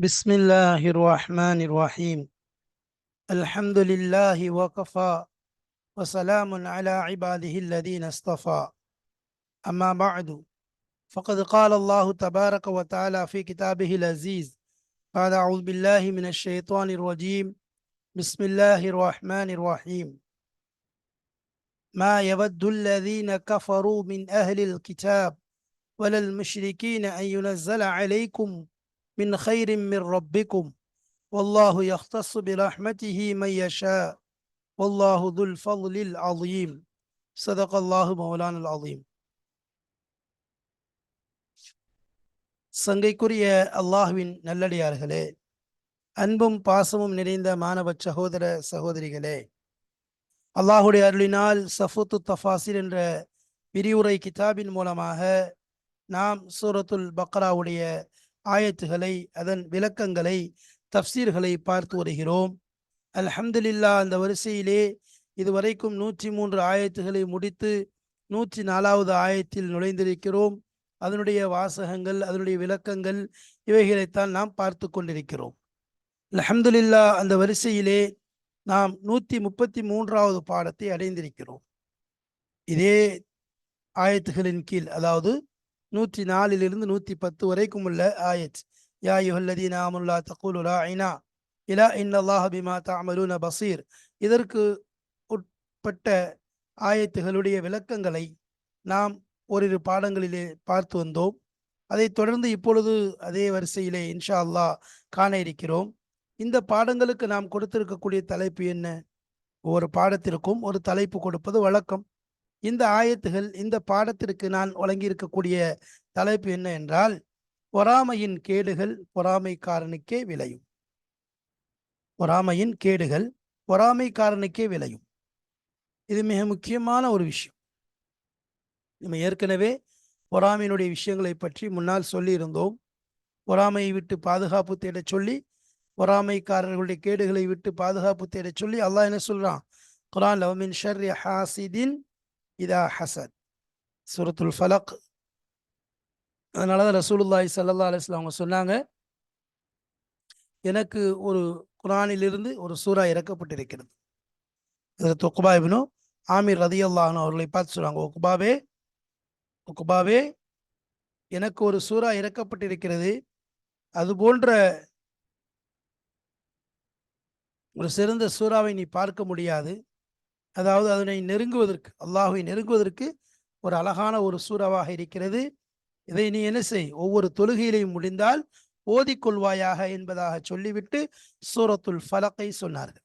بسم الله الرحمن الرحيم الحمد لله وكفى وسلام على عباده الذين اصطفى أما بعد فقد قال الله تبارك وتعالى في كتابه العزيز بعد أعوذ بالله من الشيطان الرجيم بسم الله الرحمن الرحيم ما يود الذين كفروا من أهل الكتاب ولا المشركين أن ينزل عليكم من خير من ربكم والله يختص برحمته من يشاء والله ذو الفضل العظيم صدق الله مولانا العظيم சங்கைக்குரிய அல்லாஹுவின் நல்லடியார்களே அன்பும் பாசமும் நிறைந்த மாணவ சகோதர சகோதரிகளே அல்லாஹுடைய அருளினால் சஃபுத்து தஃபாசிர் என்ற விரிவுரை கிதாபின் மூலமாக நாம் சூரத்துல் பக்ராவுடைய ஆயத்துகளை அதன் விளக்கங்களை தப்சீர்களை பார்த்து வருகிறோம். அல்ஹம்துலில்லா அந்த வரிசையிலே இதுவரைக்கும் நூற்றி மூன்று ஆயத்துகளை முடித்து நூற்றி நாலாவது ஆயத்தில் நுழைந்திருக்கிறோம். அதனுடைய வாசகங்கள் அதனுடைய விளக்கங்கள் இவைகளைத்தான் நாம் பார்த்து கொண்டிருக்கிறோம். அலமதுல்லா அந்த வரிசையிலே நாம் நூற்றி முப்பத்தி மூன்றாவது பாடத்தை அடைந்திருக்கிறோம். இதே ஆயத்துகளின் கீழ் அதாவது நூற்றி நாலிலிருந்து நூற்றி பத்து வரைக்கும் உள்ள ஆயத். யா யுஹல்லதீன ஆமுல்லா தகுலு ஐனா இலா இன்னல்லாஹ பிமா தஅமலூன பசீர். இதற்கு உட்பட்ட ஆயத்துகளுடைய விளக்கங்களை நாம் ஓரிரு பாடங்களிலே பார்த்து வந்தோம். அதைத் தொடர்ந்து இப்பொழுது அதே வரிசையிலே இன்ஷா அல்லாஹ் காண இருக்கிறோம். இந்த பாடங்களுக்கு நாம் கொடுத்திருக்கக்கூடிய தலைப்பு என்ன? ஒவ்வொரு பாடத்திற்கும் ஒரு தலைப்பு கொடுப்பது வழக்கம். இந்த ஆயத்துகள் இந்த பாடத்திற்கு நான் வழங்கியிருக்கக்கூடிய தலைப்பு என்ன என்றால் பொறாமையின் கேடுகள் பொறாமைக்காரனுக்கே விளையும். பொறாமையின் கேடுகள் பொறாமைக்காரனுக்கே விளையும். இது மிக முக்கியமான ஒரு விஷயம். நம்ம ஏற்கனவே பொறாமையினுடைய விஷயங்களை பற்றி முன்னால் சொல்லியிருந்தோம். பொறாமையை விட்டு பாதுகாப்பு தேட சொல்லி பொறாமைக்காரர்களுடைய கேடுகளை விட்டு பாதுகாப்பு தேட சொல்லி அல்லாஹ் என்ன சொல்கிறான் குரான் லவ்மின் ஷர் ஹாசிதின் இதா ஹசத் சூரத்துல் ஃபலக். அதனால தான் ரசூலுல்லாய் சல்லா அலிஸ்லாம் அவங்க சொன்னாங்க எனக்கு ஒரு குரானிலிருந்து ஒரு சூறா இறக்கப்பட்டிருக்கிறது. இதில் தொக்குபா இவனும் ஆமீர் ரதி அல்லாஹன் அவர்களை பார்த்து சொல்கிறாங்க ஒக்குபாவே ஒக்குபாவே எனக்கு ஒரு சூறா இறக்கப்பட்டிருக்கிறது. அது போன்ற ஒரு சிறந்த சூறாவை நீ பார்க்க முடியாது. அதாவது அதனை நெருங்குவதற்கு அல்லாஹை நெருங்குவதற்கு ஒரு அழகான ஒரு சூறாவாக இருக்கிறது. இதை நீ என்ன செய்? ஒவ்வொரு தொழுகையிலையும் முடிந்தால் ஓதிக்கொள்வாயாக என்பதாக சொல்லிவிட்டு சூரத்துல் ஃபலக்கை சொன்னார்கள்.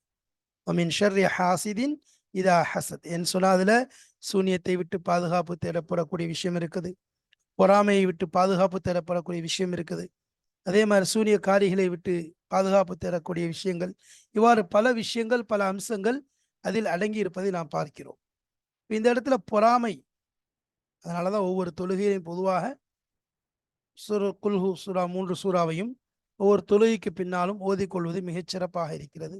அமீன் ஷர்ரி ஹாசிதின் இதா ஹசத் என் சொன்னாதுல சூனியத்தை விட்டு பாதுகாப்பு தேடப்படக்கூடிய விஷயம் இருக்குது. பொறாமையை விட்டு பாதுகாப்பு தேடப்படக்கூடிய விஷயம் இருக்குது. அதே மாதிரி சூனிய காரிகளை விட்டு பாதுகாப்பு தேடக்கூடிய விஷயங்கள். இவ்வாறு பல விஷயங்கள் பல அம்சங்கள் அதில் அடங்கி இருப்பதை நாம் பார்க்கிறோம். இந்த இடத்துல பொறாமை அதனாலதான் ஒவ்வொரு தொழுகையிலையும் பொதுவாக சுர குல்ஹு சுரா மூன்று சூறாவையும் ஒவ்வொரு தொழுகைக்கு பின்னாலும் ஓதிக்கொள்வது மிகச் சிறப்பாக இருக்கிறது.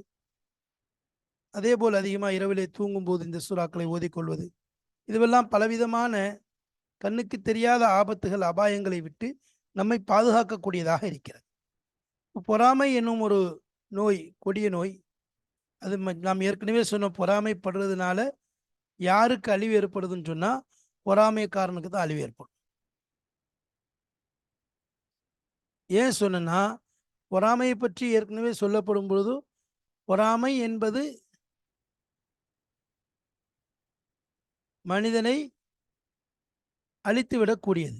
அதே போல் அதிகமாக இரவிலே தூங்கும்போது இந்த சூறாக்களை ஓதிக்கொள்வது. இதுவெல்லாம் பலவிதமான கண்ணுக்கு தெரியாத ஆபத்துகள் அபாயங்களை விட்டு நம்மை பாதுகாக்கக்கூடியதாக இருக்கிறது. பொறாமை என்னும் ஒரு நோய் கொடிய நோய் அது நாம் ஏற்கனவே சொன்ன பொறாமைப்படுறதுனால யாருக்கு அழிவு ஏற்படுதுன்னு சொன்னால் பொறாமைக்காரனுக்கு தான் அழிவு ஏற்படும். ஏன் சொன்னா பொறாமையை பற்றி ஏற்கனவே சொல்லப்படும் பொழுது பொறாமை என்பது மனிதனை அழித்து விடக்கூடியது.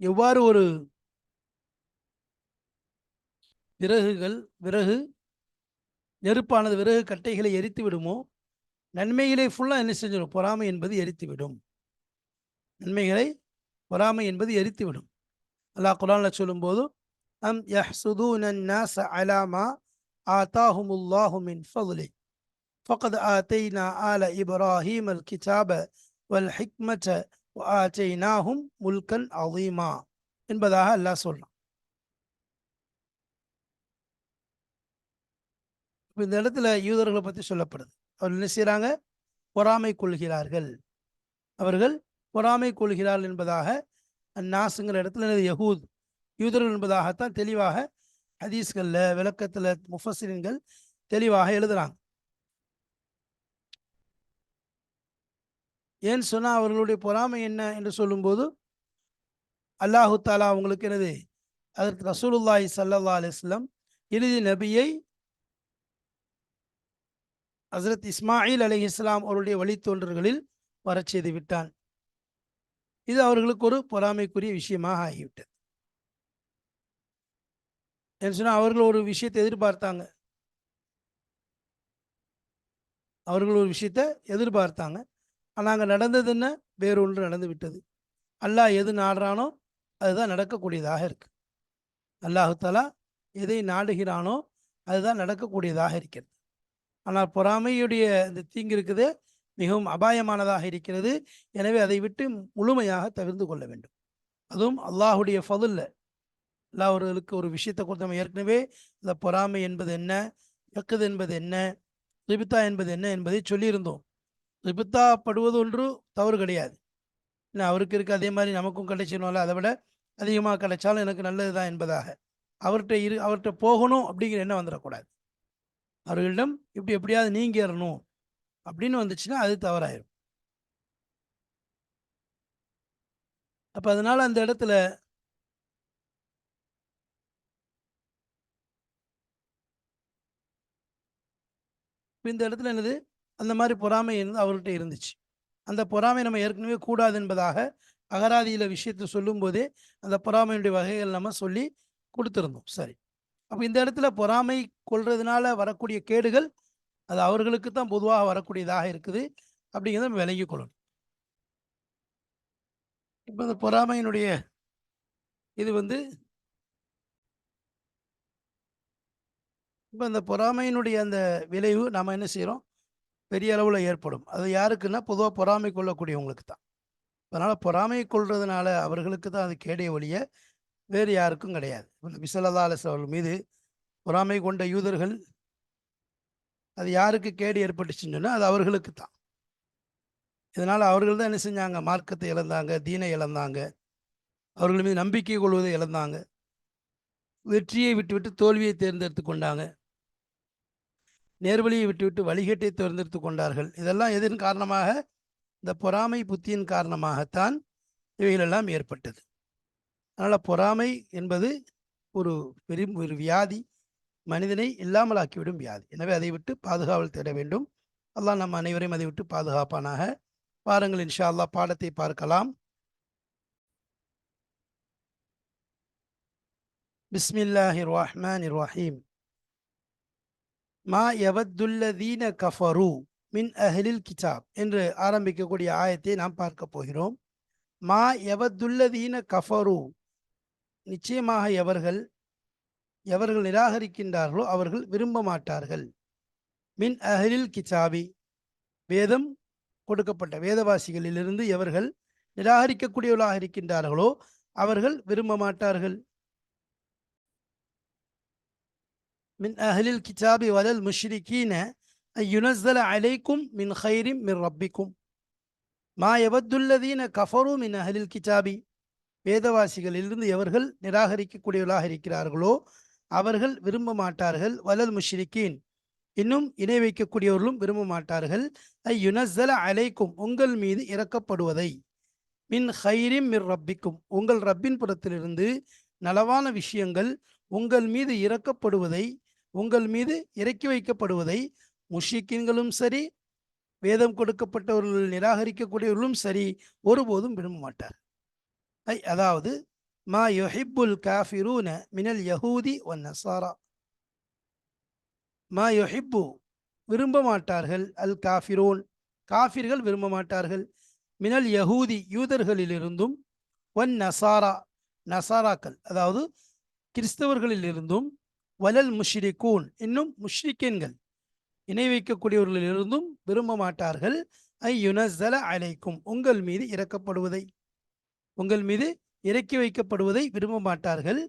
எவ்வாறு ஒரு விறகுகள் விறகு நெருப்பானது விறகு கட்டைகளை எரித்து விடுமோ? நன்மைகளை ஃபுல்லாக என்ன செஞ்சிடும்? பொறாமை என்பது எரித்து விடும். நன்மைகளை பொறாமை என்பது எரித்து விடும். அல்லாஹ் குரானில் சொல்லும்போது அம் யஹ்சுதூனன்னாஸ் அலாமா ஆத்தாஹுமுல்லாஹு மின் ஃபதுலி. ஃபகத் ஆத்தைனா ஆல இப்ராஹீம் அல் கிதாப வல் ஹிக்மச்ச ஆச்சைனாஹும் முல்கன் அலீமா. என்பதாக அல்லாஹ் சொல்கிறான் இந்த இடத்துல யூதர்களை பற்றி சொல்லப்படுது. அவர் என்ன செய்கிறாங்க பொறாமை கொள்கிறார்கள். அவர்கள் பொறாமை கொள்கிறார்கள் என்பதாக அந்நாசுங்கிற இடத்துல எனது யகூத் யூதர்கள் என்பதாகத்தான் தெளிவாக ஹதீஸ்கள்ல விளக்கத்துல முஃபசின்கள் தெளிவாக எழுதுறாங்க. ஏன்னு சொன்னால் அவர்களுடைய பொறாமை என்ன என்று சொல்லும்போது அல்லாஹு தாலா அவங்களுக்கு எனது அதற்கு ரசூலுல்லாஹி சல்லா அலிஸ்லம் இறுதி நபியை ஹசரத் இஸ்மாயில் அலி இஸ்லாம் அவருடைய வழித்தோன்றர்களில் வரச் செய்து விட்டான். இது அவர்களுக்கு ஒரு பொறாமைக்குரிய விஷயமாக ஆகிவிட்டது. என்று சொன்னால் அவர்கள் ஒரு விஷயத்தை எதிர்பார்த்தாங்க. அவர்கள் ஒரு விஷயத்தை எதிர்பார்த்தாங்க. ஆனால் அங்கே நடந்தது என்ன? வேறொன்று நடந்து விட்டது. அல்லாஹ் எது நாடுறானோ அதுதான் நடக்கக்கூடியதாக இருக்கு. அல்லாஹு தாலா எதை நாடுகிறானோ அதுதான் நடக்கக்கூடியதாக இருக்கிறது. ஆனால் பொறாமையுடைய இந்த தீங்கு இருக்குது மிகவும் அபாயமானதாக இருக்கிறது. எனவே அதை விட்டு முழுமையாக தவிர்த்து கொள்ள வேண்டும். அதுவும் அல்லாஹுடைய ஃபதுல்ல. அல்லாஹர்களுக்கு ஒரு விஷயத்தை கொடுத்து நம்ம ஏற்கனவே இந்த பொறாமை என்பது என்ன எக்குது என்பது என்ன ரிபித்தா என்பது என்ன என்பதை சொல்லியிருந்தோம். ரிபித்தா படுவது ஒன்று தவறு கிடையாது. ஏன்னா அவருக்கு இருக்க அதே மாதிரி நமக்கும் கிடைச்சிடணும்ல அதை விட அதிகமாக கிடைச்சாலும் எனக்கு நல்லது தான் என்பதாக. அவர்கிட்ட இரு அவர்கிட்ட போகணும் அப்படிங்கிற எண்ணம் வந்துடக்கூடாது. அவர்களிடம் இப்படி எப்படியாவது நீங்கிடணும் அப்படின்னு வந்துச்சுன்னா அது தவறாயிரும். அப்போ அதனால் அந்த இடத்துல இந்த இடத்துல என்னது? அந்த மாதிரி பொறாமை இருந்து அவர்கிட்ட இருந்துச்சு. அந்த பொறாமை நம்ம ஏற்கனவே கூடாது என்பதாக அகராதியில் விஷயத்தை சொல்லும்போதே அந்த பொறாமையுடைய வகைகள் நம்ம சொல்லி கொடுத்துருந்தோம். சரி. அப்போ இந்த இடத்துல பொறாமை கொள்றதுனால வரக்கூடிய கேடுகள் அது அவர்களுக்கு தான் பொதுவாக வரக்கூடியதாக இருக்குது. அப்படிங்கிறத நம்ம விளங்கிக் கொள்ளணும். இப்போ இந்த பொறாமையினுடைய இது வந்து இப்போ இந்த பொறாமையினுடைய அந்த விளைவு நாம் என்ன செய்கிறோம் பெரிய அளவில் ஏற்படும். அது யாருக்குன்னா பொதுவாக பொறாமை கொள்ளக்கூடியவங்களுக்கு தான் அதனால் பொறாமை கொள்றதுனால அவர்களுக்கு தான் அது கேடைய ஒழிய வேறு யாருக்கும் கிடையாது. விசலதா அலிஸ் அவர்கள் மீது பொறாமை கொண்ட யூதர்கள் அது யாருக்கு கேடு ஏற்பட்டுச்சுன்னு அது அவர்களுக்கு தான் இதனால் அவர்கள் தான் என்ன செஞ்சாங்க? மார்க்கத்தை இழந்தாங்க தீனை இழந்தாங்க. அவர்கள் மீது நம்பிக்கை கொள்வதை இழந்தாங்க. வெற்றியை விட்டுவிட்டு தோல்வியை தேர்ந்தெடுத்து கொண்டாங்க. நேர்வழியை விட்டுவிட்டு வழிகட்டை தேர்ந்தெடுத்து கொண்டார்கள். இதெல்லாம் எதன் காரணமாக? இந்த பொறாமை புத்தியின் காரணமாகத்தான் இவைகளெல்லாம் ஏற்பட்டது. அதனால் பொறாமை என்பது ஒரு பெரும் ஒரு வியாதி. மனிதனை இல்லாமலாக்கிவிடும் வியாதி. எனவே அதை விட்டு பாதுகாவல் தேட வேண்டும். அல்லாஹ் நம் அனைவரையும் அதை விட்டு பாதுகாப்பானாக. பாருங்கள் இன்ஷா அல்லாஹ் பாடத்தை பார்க்கலாம். பிஸ்மில்லாஹிர் ரஹ்மான் ரஹீம். மா யவத்துல்லதீன கஃபரு மின் அஹ்லில் கிதாப் என்று ஆரம்பிக்கக்கூடிய ஆயத்தை நாம் பார்க்க போகிறோம். மா யவத்துல்லதீன கஃபரு நிச்சயமாக எவர்கள் எவர்கள் நிராகரிக்கின்றார்களோ அவர்கள் விரும்ப மாட்டார்கள். மின் அஹலில் கிச்சாபி வேதம் கொடுக்கப்பட்ட வேதவாசிகளிலிருந்து எவர்கள் நிராகரிக்கக்கூடியவர்களாக இருக்கின்றார்களோ அவர்கள் விரும்ப மாட்டார்கள். மின் அஹலில் கிச்சாபி வலல் முஷ்ரிகீன யுனஸ்தல அலைக்கும் மின் ஹைரிம் மின் ரப்பிக்கும். மா எவத்துல்லதீன கஃபரும் மின் அஹலில் கிச்சாபி வேதவாசிகளிலிருந்து எவர்கள் நிராகரிக்கக்கூடியவர்களாக இருக்கிறார்களோ அவர்கள் விரும்ப மாட்டார்கள் வலல் முஷ்ரிக்கீன் இன்னும் இணை வைக்கக்கூடியவர்களும் விரும்ப மாட்டார்கள் ஐ யுனஸ்தல அலைக்கும் உங்கள் மீது இறக்கப்படுவதை. மின் ஹைரிம் மிர் ரப்பிக்கும். உங்கள் ரப்பின் புறத்திலிருந்து நலவான விஷயங்கள் உங்கள் மீது இறக்கப்படுவதை உங்கள் மீது இறக்கி வைக்கப்படுவதை முஷிக்கின்களும் சரி வேதம் கொடுக்கப்பட்டவர்கள் நிராகரிக்கக்கூடியவர்களும் சரி ஒருபோதும் விரும்ப மாட்டார் ஐ அதாவது மா யொஹிப்புல் காஃபிரூன மினல் யஹூதி ஒன் நசாரா. மா யொஹிப்பு விரும்ப மாட்டார்கள் அல் காஃபிரோன். காஃபிர்கள் விரும்ப மாட்டார்கள். மினல் யஹூதி யூதர்களிலிருந்தும் ஒன் நசாரா நசாராக்கள் அதாவது கிறிஸ்தவர்களிலிருந்தும் வலல் முஷ்ரிகூன் இன்னும் முஷ்ரிக்கன்கள் இணை வைக்கக்கூடியவர்களிலிருந்தும் விரும்ப மாட்டார்கள். ஐ யுனஸ்தல அழைக்கும் உங்கள் மீது இறக்கப்படுவதை உங்கள் மீது இறக்கி வைக்கப்படுவதை விரும்ப மாட்டார்கள்.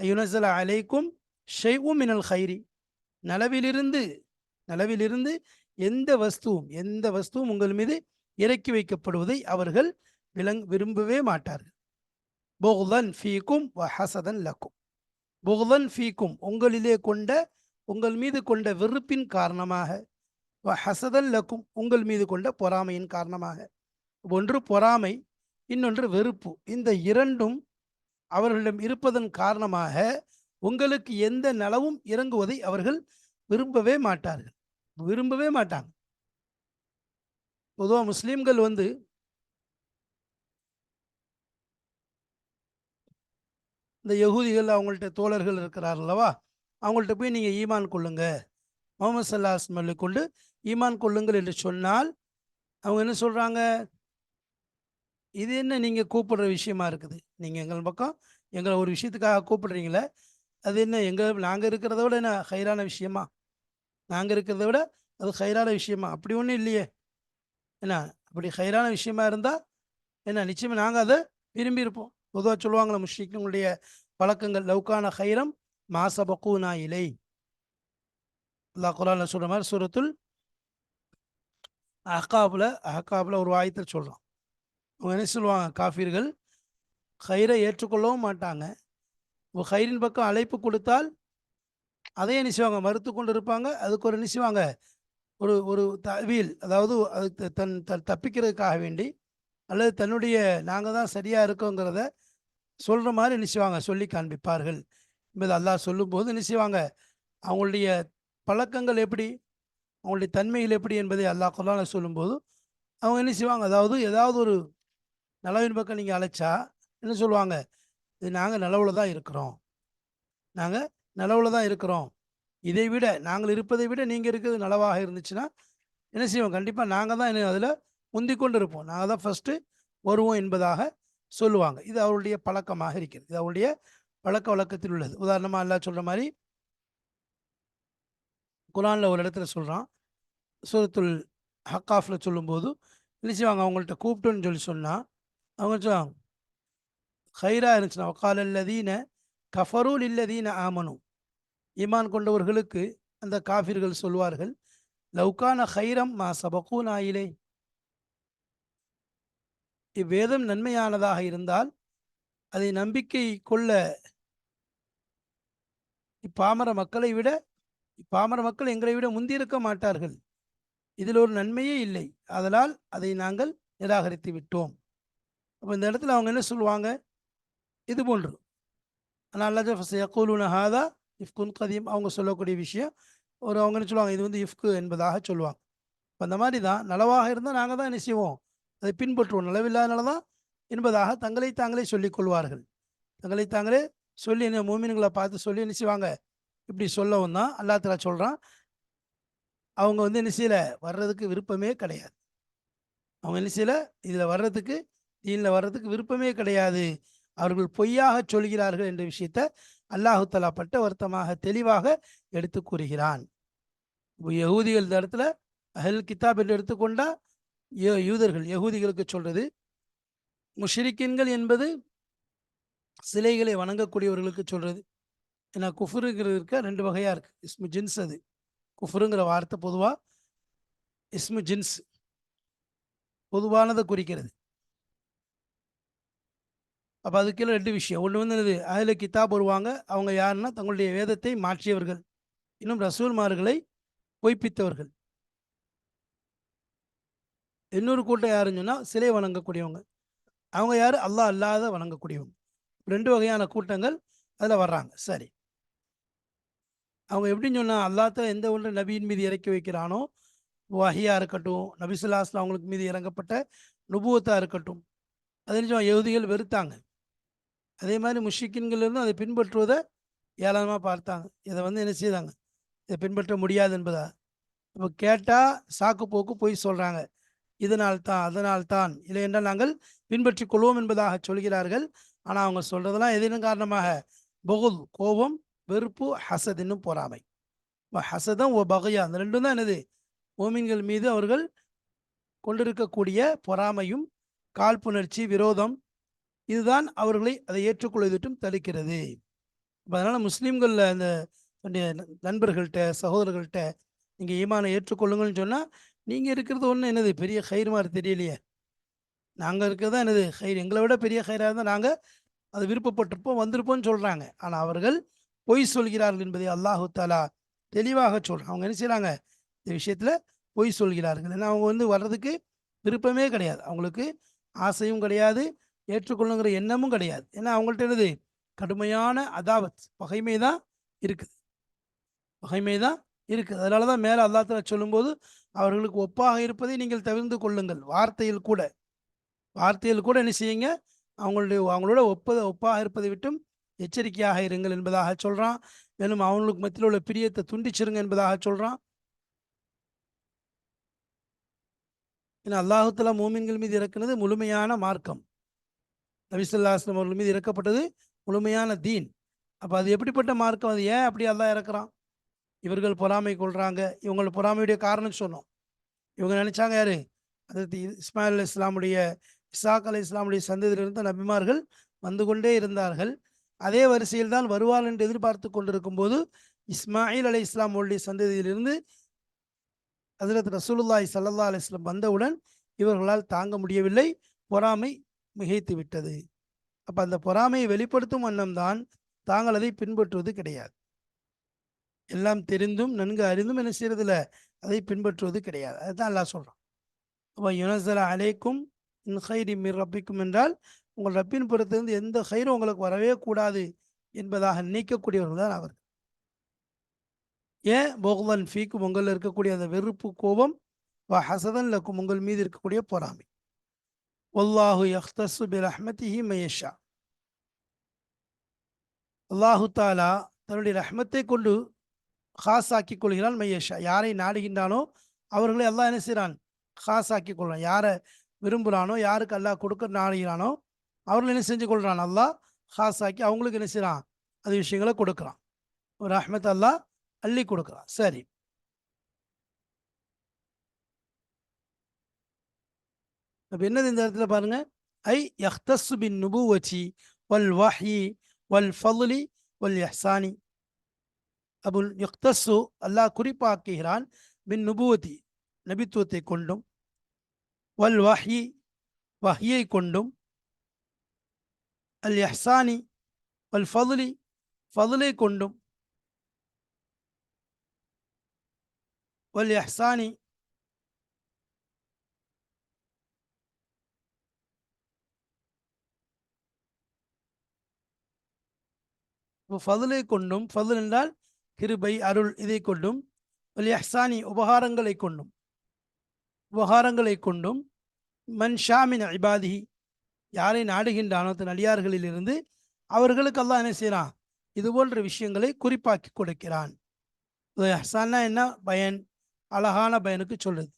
யுனசல அலைக்கும் ஷெய்வும் மினல் ஹைரி நலவிலிருந்து நலவிலிருந்து எந்த வஸ்துவும் எந்த வஸ்துவும் உங்கள் மீது இறக்கி வைக்கப்படுவதை அவர்கள் விளங் விரும்பவே மாட்டார்கள். புகுதன் ஃபீக்கும் வ ஹசதன் லக்கும். புகுதன் ஃபீக்கும் உங்களிலே கொண்ட உங்கள் மீது கொண்ட வெறுப்பின் காரணமாக வ ஹசதன் லக்கும் உங்கள் மீது கொண்ட பொறாமையின் காரணமாக. ஒன்று பொறாமை இன்னொன்று வெறுப்பு. இந்த இரண்டும் அவர்களிடம் இருப்பதன் காரணமாக உங்களுக்கு எந்த நலவும் இறங்குவதை அவர்கள் விரும்பவே மாட்டார்கள். விரும்பவே மாட்டாங்க. பொதுவாக முஸ்லீம்கள் வந்து இந்த யகுதிகள் அவங்கள்ட்ட தோழர்கள் இருக்கிறார் அல்லவா? அவங்கள்ட்ட போய் நீங்கள் ஈமான் கொள்ளுங்க. முகமது சல்லாஹ் கொண்டு ஈமான் கொள்ளுங்கள் என்று சொன்னால் அவங்க என்ன சொல்கிறாங்க இது என்ன நீங்கள் கூப்பிடுற விஷயமா இருக்குது? நீங்கள் எங்கள் பக்கம் எங்களை ஒரு விஷயத்துக்காக கூப்பிடுறீங்களே அது என்ன எங்கள் நாங்கள் இருக்கிறத விட என்ன ஹைரான விஷயமா? நாங்கள் இருக்கிறத விட அது ஹைரான விஷயமா? அப்படி ஒன்றும் இல்லையே. என்ன அப்படி ஹைரான விஷயமா இருந்தால் என்ன நிச்சயமாக நாங்கள் அதை விரும்பி இருப்போம் பொதுவாக சொல்லுவாங்களே முஷ்ரிக்களுடைய பழக்கங்கள் லவுக்கான ஹைரம் மாசபக்கூனா இலை. அல்லா குரான் சொல்கிற மாதிரி சூரத்துல் அஹ்காபில் அஹ்காபில் ஒரு வாயத்தில் சொல்கிறான் அவங்க என்ன சொல்லுவாங்க? காஃபிர்கள் ஹைரை ஏற்றுக்கொள்ளவும் மாட்டாங்க. ஹைரின் பக்கம் அழைப்பு கொடுத்தால் அதையே செய்வாங்க மறுத்து கொண்டு இருப்பாங்க அதுக்கு ஒரு நிச்சயவாங்க ஒரு ஒரு தவியல் அதாவது அது தன் த தப்பிக்கிறதுக்காக வேண்டி அல்லது தன்னுடைய நாங்கள் தான் சரியாக இருக்கோங்கிறத சொல்கிற மாதிரி நிச்சயவாங்க சொல்லி காண்பிப்பார்கள். என்பது அல்லாஹ் சொல்லும்போது நிச்சயவாங்க அவங்களுடைய பழக்கங்கள் எப்படி? அவங்களுடைய தன்மைகள் எப்படி என்பதை அல்லாஹ் கொல்லான சொல்லும்போது அவங்க என்ன செய்வாங்க? அதாவது ஏதாவது ஒரு நலவின் பக்கம் நீங்கள் அழைச்சா என்ன சொல்லுவாங்க? இது நாங்கள் நிலவில் தான் இருக்கிறோம். நாங்கள் நிலவில் தான் இருக்கிறோம். இதை விட நாங்கள் இருப்பதை விட நீங்கள் இருக்கிறது நலவாக இருந்துச்சுன்னா என்ன செய்வோம்? கண்டிப்பாக நாங்கள் தான் என்ன அதில் முந்தி கொண்டு இருப்போம் நாங்கள் தான் ஃபஸ்ட்டு வருவோம் என்பதாக சொல்லுவாங்க. இது அவருடைய பழக்கமாக இருக்கிறது. இது அவருடைய பழக்க வழக்கத்தில் உள்ளது. உதாரணமாக எல்லாம் சொல்கிற மாதிரி குரானில் ஒரு இடத்துல சொல்கிறான் சூரத்துல் ஹக்காஃபில் சொல்லும்போது என்ன செய்வாங்க? அவங்கள்ட்ட கூப்பிட்டுன்னு சொல்லி சொன்னால் அவங்க சொல்லுவாங்க ஹைரா இருந்துச்சுன்னா ஒக்கால் இல்லதீன கஃபரூல் இல்லதீன ஆமனும் ஈமான் கொண்டவர்களுக்கு அந்த காஃபிர்கள் சொல்வார்கள் லவுக்கான ஹைரம் மா சபக்கூன் ஆயிலே இவ்வேதம் நன்மையானதாக இருந்தால் அதை நம்பிக்கை கொள்ள இப்பாமர மக்களை விட இப்பாமர மக்கள் எங்களை விட முந்தியிருக்க மாட்டார்கள். இதில் ஒரு நன்மையே இல்லை. அதனால் அதை நாங்கள் நிராகரித்து விட்டோம். அப்போ இந்த இடத்துல அவங்க என்ன சொல்லுவாங்க? இது போன்று. ஆனால் அல்லா ஹாதா இஃப்குன் கதீம். அவங்க சொல்லக்கூடிய விஷயம் ஒரு அவங்க என்ன சொல்லுவாங்க? இது வந்து இஃப்கு என்பதாக சொல்லுவாங்க. இப்போ அந்த மாதிரி தான் நலவாக இருந்தால் நாங்கள் தான் என்ன செய்வோம்? அதை பின்பற்றுவோம். நலவில்லாதனால தான் என்பதாக தங்களை தாங்களே சொல்லிக் கொள்வார்கள். தங்களை தாங்களே சொல்லி என்ன மூமின்களை பார்த்து சொல்லி என்ன செய்வாங்க? இப்படி சொல்லவும் தான் அல்லா தலா சொல்கிறான் அவங்க வந்து என்ன செய்யலை? வர்றதுக்கு விருப்பமே கிடையாது. அவங்க என்ன செய்யலை? இதில் வர்றதுக்கு தீனில் வர்றதுக்கு விருப்பமே கிடையாது. அவர்கள் பொய்யாக சொல்கிறார்கள் என்ற விஷயத்த அல்லாஹு தலா பட்ட வருத்தமாக தெளிவாக எடுத்து கூறுகிறான். யகூதிகள் இந்த இடத்துல அஹல் கிதாப் என்று எடுத்துக்கொண்டா யூதர்கள் யகூதிகளுக்கு சொல்றது முஷிரிக்கின்கள் என்பது சிலைகளை வணங்கக்கூடியவர்களுக்கு சொல்றது. ஏன்னா குஃபுருங்கிறது இருக்க ரெண்டு வகையாக இருக்குது இஸ்மு ஜின்ஸ் அது. குஃபுருங்கிற வார்த்தை பொதுவாக இஸ்மு ஜின்ஸ் பொதுவானதை குறிக்கிறது. அப்போ அதுக்கெல்லாம் ரெண்டு விஷயம். ஒன்று வந்து என்னது? அதில் கித்தாப் வருவாங்க அவங்க யாருன்னா தங்களுடைய வேதத்தை மாற்றியவர்கள். இன்னும் ரசூல்மார்களை பொய்ப்பித்தவர்கள். இன்னொரு கூட்டம் யாருன்னு சொன்னால் சிலை வணங்கக்கூடியவங்க. அவங்க யார்? அல்லாஹ் அல்லாத வணங்கக்கூடியவங்க. ரெண்டு வகையான கூட்டங்கள் அதில் வர்றாங்க. சரி. அவங்க எப்படின்னு சொன்னால் அல்லாத்த எந்த ஒன்று நபியின் மீது இறக்கி வைக்கிறானோ வஹியாக இருக்கட்டும் நபிசுல்லாஸ்லாம் அவங்களுக்கு மீது இறங்கப்பட்ட நுபுவத்தாக இருக்கட்டும். அதை நிச்சயம் எழுதிகள் வெறுத்தாங்க. அதே மாதிரி முஷிக்கின்கள் இருந்தும் அதை பின்பற்றுவதை ஏளனமாக பார்த்தாங்க. இதை வந்து என்ன செய்தாங்க? இதை பின்பற்ற முடியாது என்பதா? இப்போ கேட்டால் சாக்கு போக்கு போய் சொல்கிறாங்க இதனால்தான் அதனால்தான் இல்லை என்றால் நாங்கள் பின்பற்றி கொள்வோம் என்பதாக சொல்கிறார்கள். ஆனால் அவங்க சொல்கிறதெல்லாம் எதினும் காரணமாக. பகுல் கோபம் வெறுப்பு ஹசத் இன்னும் பொறாமை. ஹசதம் ஓ பகையா? அந்த ரெண்டும் தான் என்னது? ஓமீன்கள் மீது அவர்கள் கொண்டிருக்கக்கூடிய பொறாமையும் காழ்ப்புணர்ச்சி விரோதம் இதுதான் அவர்களை அதை ஏற்றுக்கொள்வதற்கும் தடுக்கிறது. அதனால் முஸ்லீம்களில் அந்த நண்பர்கள்ட்ட சகோதரர்கள்ட்ட நீங்கள் ஈமானை ஏற்றுக்கொள்ளுங்கள்னு சொன்னால் நீங்கள் இருக்கிறது ஒன்று என்னது? பெரிய கயிறு மாதிரி தெரியலையே. நாங்கள் இருக்கிறது தான் என்னது? ஹைர் எங்களை விட பெரிய கயிறாக இருந்தால் நாங்கள் அது விருப்பப்பட்டிருப்போம் வந்திருப்போம்னு சொல்கிறாங்க ஆனால் அவர்கள் பொய் சொல்கிறார்கள் என்பதை அல்லாஹு தாலா தெளிவாக சொல்கிறாங்க அவங்க என்ன செய்கிறாங்க இந்த விஷயத்தில் பொய் சொல்கிறார்கள். ஏன்னா அவங்க வந்து வர்றதுக்கு விருப்பமே கிடையாது. அவங்களுக்கு ஆசையும் கிடையாது. ஏற்றுக்கொள்ளுங்கிற எண்ணமும் கிடையாது. ஏன்னா அவங்கள்ட்ட என்னது? கடுமையான அதாவத் பகைமை தான் இருக்குது. பகைமை தான் இருக்குது. அதனால தான் மேலே அல்லாத்துல சொல்லும்போது அவர்களுக்கு ஒப்பாக இருப்பதை நீங்கள் தவிர்ந்து கொள்ளுங்கள். வார்த்தையில் கூட. வார்த்தையில் கூட என்ன செய்யுங்க? அவங்களுடைய அவங்களோட ஒப்ப ஒப்பாக இருப்பதை விட்டும் எச்சரிக்கையாக இருங்கள் என்பதாக சொல்கிறான் மேலும் அவங்களுக்கு மத்தியில் உள்ள பிரியத்தை துண்டிச்சிருங்க என்பதாக சொல்கிறான் ஏன்னா அல்லாஹுத்தலா மூமின்கள் மீது இறக்குனது முழுமையான மார்க்கம். நபிசுல்லாஸ்லம் அவர்கள் மீது இறக்கப்பட்டது முழுமையான தீன். அப்போ அது எப்படிப்பட்ட மார்க்கம்? அது ஏன் அப்படி அதான் இறக்குறான்? இவர்கள் பொறாமை கொள்கிறாங்க இவங்களை பொறாமையுடைய காரணம் சொன்னோம். இவங்க நினைச்சாங்க யாரு? அது இஸ்மாயில் அலி இஸ்லாமுடைய இசாக் அலி இஸ்லாமுடைய சந்ததியிலிருந்து நபிமார்கள் வந்து கொண்டே இருந்தார்கள். அதே வரிசையில் தான் வருவார்கள் என்று எதிர்பார்த்து கொண்டிருக்கும் போது இஸ்மாயில் அலி இஸ்லாமுடைய சந்ததியிலிருந்து ஹஜரத் ரசூலுல்லாய் சல்லா அலி இஸ்லாம் வந்தவுடன் இவர்களால் தாங்க முடியவில்லை. பொறாமை மிகைத்து விட்டது. அப்ப அந்த பொறாமையை வெளிப்படுத்தும் வண்ணம்தான் தாங்கள் அதை பின்பற்றுவது கிடையாது. எல்லாம் தெரிந்தும் நன்கு அறிந்தும் என்ன செய்யறதில்ல? அதை பின்பற்றுவது கிடையாது. அதுதான் எல்லாம் சொல்றான். அப்போ யுனசல அலைக்கும் இன் ஹைரி மிர் ரப்பிக்கும் என்றால் உங்கள் ரப்பின் புறத்திலிருந்து எந்த ஹைரும் உங்களுக்கு வரவே கூடாது என்பதாக நினைக்கக்கூடியவர்கள் தான் அவர் ஏன்? போகலன் ஃபீக்கும் உங்களில் இருக்கக்கூடிய அந்த வெறுப்பு கோபம் ஹசதன் லக்கும் உங்கள் மீது இருக்கக்கூடிய பொறாமை. ஒல்லாஹு யஹ்தசு பில் ரஹ்மதிஹி மயஷா அல்லாஹு தாலா தன்னுடைய ரஹ்மத்தை கொண்டு ஹாஸ் ஆக்கி கொள்கிறான் மையஷா யாரை நாடுகின்றானோ அவர்களை அல்லாஹ் என்ன செய்கிறான் ஹாஸ் ஆக்கி கொள்கிறான் யாரை விரும்புகிறானோ யாருக்கு அல்லாஹ் கொடுக்க நாடுகிறானோ அவர்கள் என்ன செஞ்சு கொள்கிறான் அல்லாஹ் ஹாஸ் ஆக்கி அவங்களுக்கு என்ன செய்கிறான் அது விஷயங்களை கொடுக்குறான். ஒரு அஹ்மத் அல்லாஹ் அள்ளி கொடுக்குறான். சரி. அப்போ என்னது இந்த இடத்துல பாருங்க? ஐ யஹ்தஸு பின் நுபுவச்சி வல் வாஹி வல் ஃபலி வல் யஹ்சானி அபுல் யுக்தஸு அல்லாஹ் குறிப்பாக்குகிறான் பின் நுபுவதி நபித்துவத்தை கொண்டும். வல் வஹி வஹியை கொண்டும். அல் யஹ்சானி வல் ஃபதுலி ஃபதுலை கொண்டும். வல் யஹ்சானி இஹ்சானி ஃபதுலை கொண்டும் ஃபதுல் என்றால் கிருபை அருள் இதை கொண்டும் வல் உபகாரங்களை கொண்டும் உபகாரங்களை கொண்டும் மன் ஷாமின் இபாதிஹி யாரை நாடுகின்றானோ தன் அடியார்களிலிருந்து அவர்களுக்கு அல்லாஹ் என்ன செய்கிறான் இது போன்ற விஷயங்களை குறிப்பாக்கி கொடுக்கிறான். ஹசான்னா என்ன? பயன் அழகான பயனுக்கு சொல்லுது.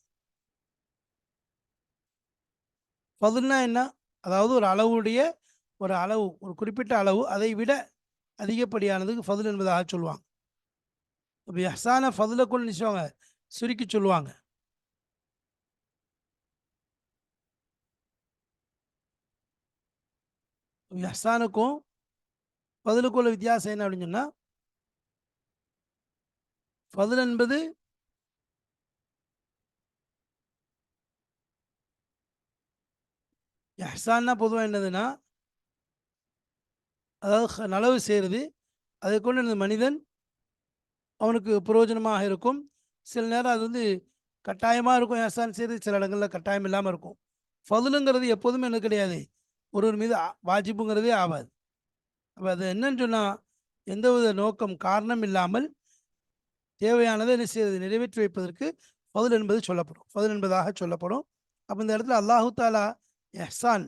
ஃபதுல்னா என்ன? அதாவது ஒரு அளவுடைய ஒரு அளவு ஒரு குறிப்பிட்ட அளவு அதை விட அதிகப்படியானதுக்கு ஃபதுல் என்பதாக சொல்லுவாங்க. இப்போ ஹசான ஃபதுலை கொண்டு நிச்சயவாங்க சுருக்கி சொல்லுவாங்க ஹசானுக்கும் ஃபதுலுக்கும் வித்தியாசம் என்ன அப்படின்னு சொன்னால் ஃபதுல் என்பது எஹ்சான்னா பொதுவாக என்னதுன்னா அதாவது நலவு செய்கிறது அதை கொண்டு இந்த மனிதன் அவனுக்கு பிரயோஜனமாக இருக்கும். சில நேரம் அது வந்து கட்டாயமாக இருக்கும். எஹசான் செய்கிறது சில இடங்களில் கட்டாயம் இல்லாமல் இருக்கும். ஃபதுலுங்கிறது எப்போதுமே என்ன கிடையாது. ஒருவர் மீது வாஜிப்புங்கிறதே ஆகாது அப்போ அது என்னன்னு சொன்னால் எந்தவித நோக்கம் காரணம் இல்லாமல் தேவையானதை என்ன செய்வது நிறைவேற்றி வைப்பதற்கு ஃபதுல் என்பது சொல்லப்படும். ஃபதுல் என்பதாக சொல்லப்படும். அப்போ இந்த இடத்துல அல்லாஹு தாலா எஹ்சான்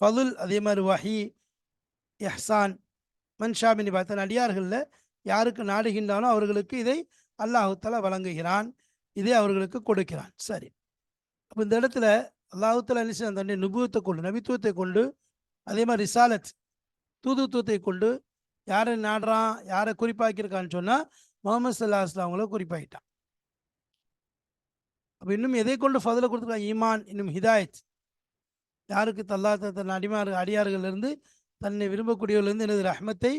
ஃபதுல் அதே மாதிரி வஹி எஹ்சான் மன்ஷாமினி பார்த்த அடியார்களில் யாருக்கு நாடுகின்றானோ அவர்களுக்கு இதை அல்லாஹுத்தலா வழங்குகிறான். இதை அவர்களுக்கு கொடுக்கிறான். சரி. அப்போ இந்த இடத்துல அல்லாஹு தாலா என்ன செய்யறான்? தன்னுடைய நுபுவத்தை கொண்டு நபித்துவத்தை கொண்டு அதே மாதிரி ரிசாலத் தூதுத்துவத்தை கொண்டு யாரை நாடுறான் யாரை குறிப்பாக்கியிருக்கான்னு சொன்னால் முகமது சல்லா அவங்கள குறிப்பாகிட்டான் அப்போ இன்னும் எதை கொண்டு ஃபதில கொடுத்துருக்கான்? ஈமான் இன்னும் ஹிதாயத். யாருக்கு தல்லா தன் அடிமார் அடியார்களிலிருந்து தன்னை விரும்பக்கூடியவர்களிருந்து எனது ரஹ்மத்தை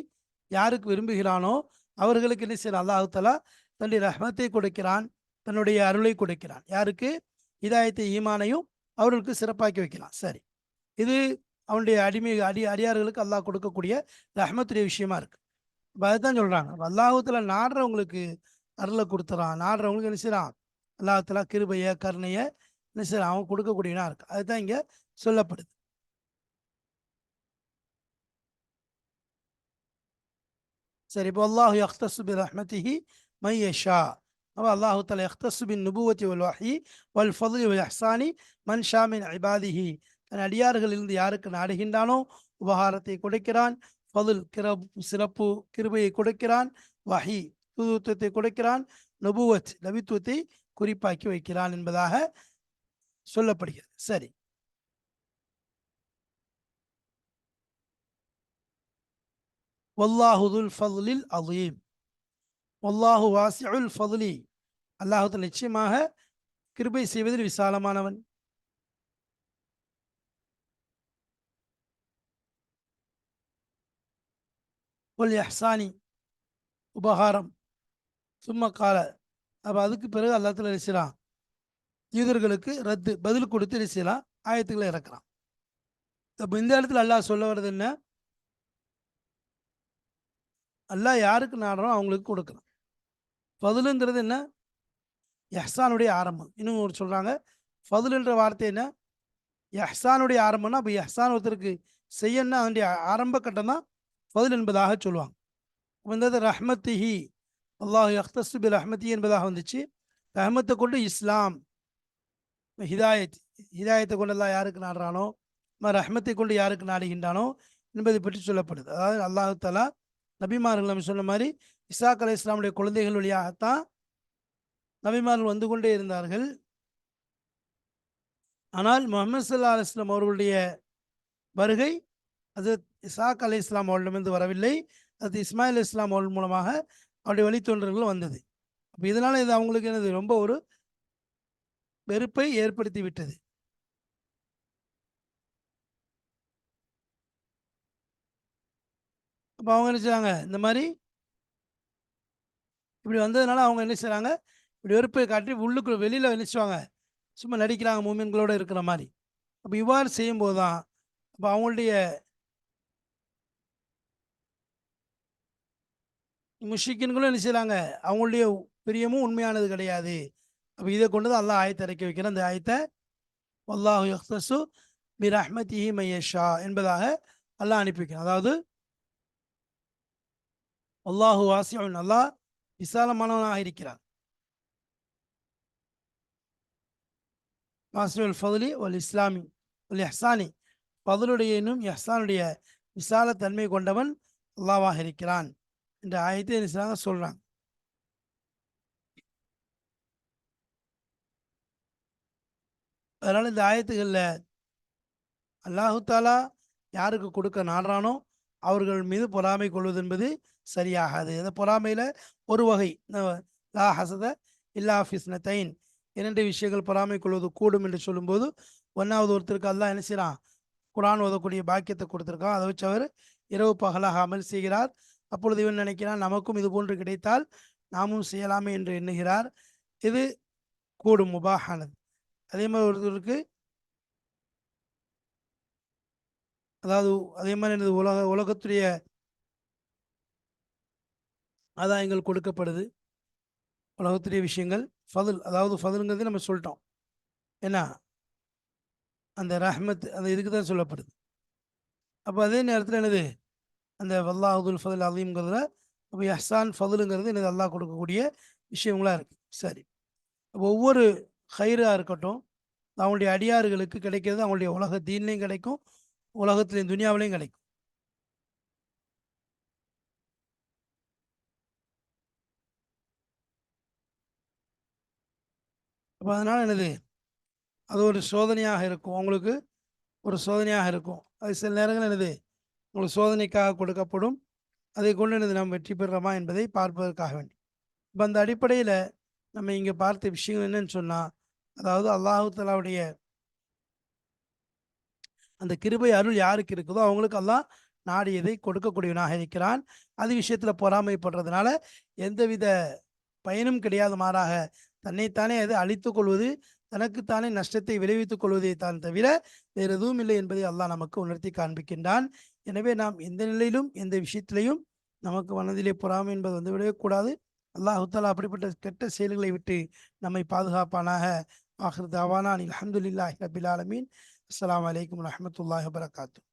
யாருக்கு விரும்புகிறானோ அவர்களுக்கு என்ன செய்யறான் அல்லாஹாலா தன்னுடைய ரஹ்மத்தை கொடுக்கிறான் தன்னுடைய அருளை கொடுக்கிறான். யாருக்கு? இதாயத்தை ஈமானையும் அவர்களுக்கு சிறப்பாக்கி வைக்கலாம் சரி. இது அவனுடைய அடிமை அடி அடியார்களுக்கு அல்லாஹ் கொடுக்கக்கூடிய ரஹ்மத்துடைய விஷயமா இருக்கு. இப்போ அதுதான் சொல்றாங்க. அல்லாஹத்துல நாடுறவங்களுக்கு அருளை கொடுத்துறான். நாடுறவங்களுக்கு என்ன செய்யறான் அல்லாஹத்துல கிருபைய கருணைய என்ன செய்யறான் அவன் கொடுக்கக்கூடியனா இருக்கு. அதுதான் இங்க சொல்லப்படுது. சரி இப்போ அல்லாஹு அஹ்தசுபி ரஹ்மதிஹி மையஷா அப்போ அல்லாஹு தலா அஹ்தசுபின் நுபுவத்தி வல் வஹி வல் ஃபதுலி வல் அஹ்சானி மன் ஷாமின் அபாதிஹி இபாதிஹி தன் அடியார்களிலிருந்து யாருக்கு நாடுகின்றானோ உபகாரத்தை கொடுக்கிறான் ஃபதுல் கிரப் சிறப்பு கிருபையை கொடுக்கிறான் வஹி தூதுத்துவத்தை கொடுக்கிறான் நபுவத் நபித்துவத்தை குறிப்பாக்கி வைக்கிறான் என்பதாக சொல்லப்படுகிறது சரி வல்லாஹுதுல் ஃபதுலில் அலீம் வல்லாஹு வாசிஉல் ஃபதுலி அல்லாஹு நிச்சயமாக கிருபை செய்வதில் விசாலமானவன். ஒல் எஹ்சானி உபகாரம். சும்மா கால. அப்போ அதுக்கு பிறகு அல்லாத்துல நினைச்சிடான் யூதர்களுக்கு ரத்து பதில் கொடுத்து நினைச்சிடலாம் ஆயத்துக்களை இறக்குறான். அப்போ இந்த இடத்துல அல்லாஹ் சொல்ல வர்றது என்ன? அல்லாஹ் யாருக்கு நாடுறோம் அவங்களுக்கு கொடுக்கணும். ஃபதுலுங்கிறது என்ன? எஹ்சானுடைய ஆரம்பம். இன்னும் ஒரு சொல்கிறாங்க ஃபதுலுன்ற வார்த்தை என்ன? எஹ்சானுடைய ஆரம்பம்னா அப்போ எஹ்சான் ஒருத்தருக்கு செய்யணும்னா அதனுடைய ஆரம்ப கட்டம் தான் ஃபதுல் என்பதாக சொல்லுவாங்க. வந்தது ரஹ்மத்திஹி அல்லாஹ் அக்தஸ்து பில் ரஹ்மத்தி என்பதாக வந்துச்சு. ரஹ்மத்தை கொண்டு இஸ்லாம் ஹிதாயத் ஹிதாயத்தை கொண்டு எல்லாம் யாருக்கு நாடுறானோ ரஹ்மத்தை கொண்டு யாருக்கு நாடுகின்றானோ என்பதை பற்றி சொல்லப்படுது. அதாவது அல்லாஹு தலா நபிமார்கள் நம்ம சொன்ன மாதிரி இசாக் அலி இஸ்லாமுடைய குழந்தைகள் வழியாகத்தான் நபிமார்கள் வந்து கொண்டே இருந்தார்கள். ஆனால் முகமது சல்லா அலிஸ்லாம் அவர்களுடைய வருகை அது இசாக் அலி இஸ்லாம் அவர்களிடமிருந்து வரவில்லை. அது இஸ்மாயில் இஸ்லாம் அவர்கள் மூலமாக அவருடைய வழித்தோன்றர்கள் வந்தது. அப்போ இதனால் இது அவங்களுக்கு எனது ரொம்ப ஒரு வெறுப்பை ஏற்படுத்தி விட்டது. அப்போ அவங்க என்ன செய்கிறாங்க இந்த மாதிரி இப்படி வந்ததுனால அவங்க என்ன செய்கிறாங்க இப்படி வெறுப்பை காட்டி உள்ளுக்குள்ள வெளியில் நினைச்சுவாங்க சும்மா நடிக்கிறாங்க மூமின்களோட இருக்கிற மாதிரி அப்போ இவ்வாறு செய்யும்போது தான் அப்போ அவங்களுடைய முஷிக்கின்களும் என்ன செய்கிறாங்க அவங்களுடைய பிரியமும் உண்மையானது கிடையாது. அப்போ இதை கொண்டு தான் அல்லாஹ் ஆயத்தை இறக்கி வைக்கிற அந்த ஆயத்தை அல்லாஹு மீர் அஹ்மத் இஹி மையஷா என்பதாக அல்லாஹ் அனுப்பி வைக்கிறான். அதாவது அல்லாஹு வாசியன். அல்லாஹ் விசாலமானவனாக இருக்கிறான். வாசியுல் ஃபதுலி ஒல் இஸ்லாமி ஒல் எஹ்சானி ஃபதுலுடையனும் எஹ்சானுடைய விசால தன்மை கொண்டவன் அல்லாவாக இருக்கிறான் என்ற ஆயத்தை என்ன சொல்றாங்க. அதனால் இந்த ஆயத்துகளில் அல்லாஹு தாலா யாருக்கு கொடுக்க நாடுறானோ அவர்கள் மீது பொறாமை கொள்வது என்பது சரியாகாது. அந்த பொறாமையில்? ஒரு வகை. லா ஹசத இல்லா ஃபிஸ்னத்தைன் இரண்டு விஷயங்கள் பொறாமை கொள்வது கூடும் என்று சொல்லும்போது ஒன்றாவது ஒருத்தருக்கு அல்லாஹ் என்ன செய்கிறான் குரான் ஓதக்கூடிய பாக்கியத்தை கொடுத்துருக்கான். அதை வச்சு அவர் இரவு பகலாக அமல் செய்கிறார். அப்பொழுது இவன் நினைக்கிறான் நமக்கும் இது போன்று கிடைத்தால் நாமும் செய்யலாமே என்று எண்ணுகிறார். இது கூடும் முபாகானது அதே மாதிரி ஒருத்தருக்கு அதாவது அதே மாதிரி எனது உலக உலகத்துடைய ஆதாயங்கள் கொடுக்கப்படுது. உலகத்துடைய விஷயங்கள் ஃபதுல் அதாவது ஃபதுலுங்கிறது நம்ம சொல்லிட்டோம். ஏன்னா அந்த ரஹ்மத் அந்த இதுக்கு தான் சொல்லப்படுது. அப்போ அதே நேரத்தில் என்னது? அந்த வல்லாஹுல் ஃபதுல் அலீம்ங்கிறதுல அப்போ எஹ்சான் ஃபதுலுங்கிறது எனது அல்லாஹ் கொடுக்கக்கூடிய விஷயங்களாக இருக்குது சரி. ஒவ்வொரு ஹைராக இருக்கட்டும் அவங்களுடைய அடியாறுகளுக்கு கிடைக்கிறது அவங்களுடைய உலக தீன்லையும் கிடைக்கும் உலகத்துலேயும் துனியாவிலையும் கிடைக்கும். அப்போ அதனால் என்னது? அது ஒரு சோதனையாக இருக்கும். அவங்களுக்கு ஒரு சோதனையாக இருக்கும். அது சில நேரங்கள் என்னது? உங்களுக்கு சோதனைக்காக கொடுக்கப்படும். அதை கொண்டு என்னது? நாம் வெற்றி பெறுறோமா என்பதை பார்ப்பதற்காக வேண்டி. இப்போ அந்த அடிப்படையில் நம்ம இங்கே பார்த்த விஷயங்கள் என்னன்னு சொன்னால் அதாவது அல்லாஹு தலாவுடைய அந்த கிருபை அருள் யாருக்கு இருக்குதோ அவங்களுக்கு எல்லாம் நாடியதை கொடுக்கக்கூடியவனாக இருக்கிறான். அது விஷயத்தில் பொறாமைப்படுறதுனால எந்தவித பயனும் கிடையாது மாறாக தன்னைத்தானே அது அழித்துக் கொள்வது தனக்குத்தானே நஷ்டத்தை விளைவித்துக் கொள்வதை தான் தவிர வேறு எதுவும் இல்லை என்பதை அல்லாஹ் நமக்கு உணர்த்தி காண்பிக்கின்றான். எனவே நாம் எந்த நிலையிலும் எந்த விஷயத்திலையும் நமக்கு மனதிலே பொறாமை என்பது வந்து விடக்கூடாது அல்லாஹு அப்படிப்பட்ட கெட்ட செயல்களை விட்டு நம்மை பாதுகாப்பானாக ஆஹிர் தாவானா அல்ஹம்துலில்லாஹி ரபில் ஆலமீன். அஸ்ஸலாமு அலைக்கும் வரஹ்மத்துல்லாஹி வபரகாத்துஹு.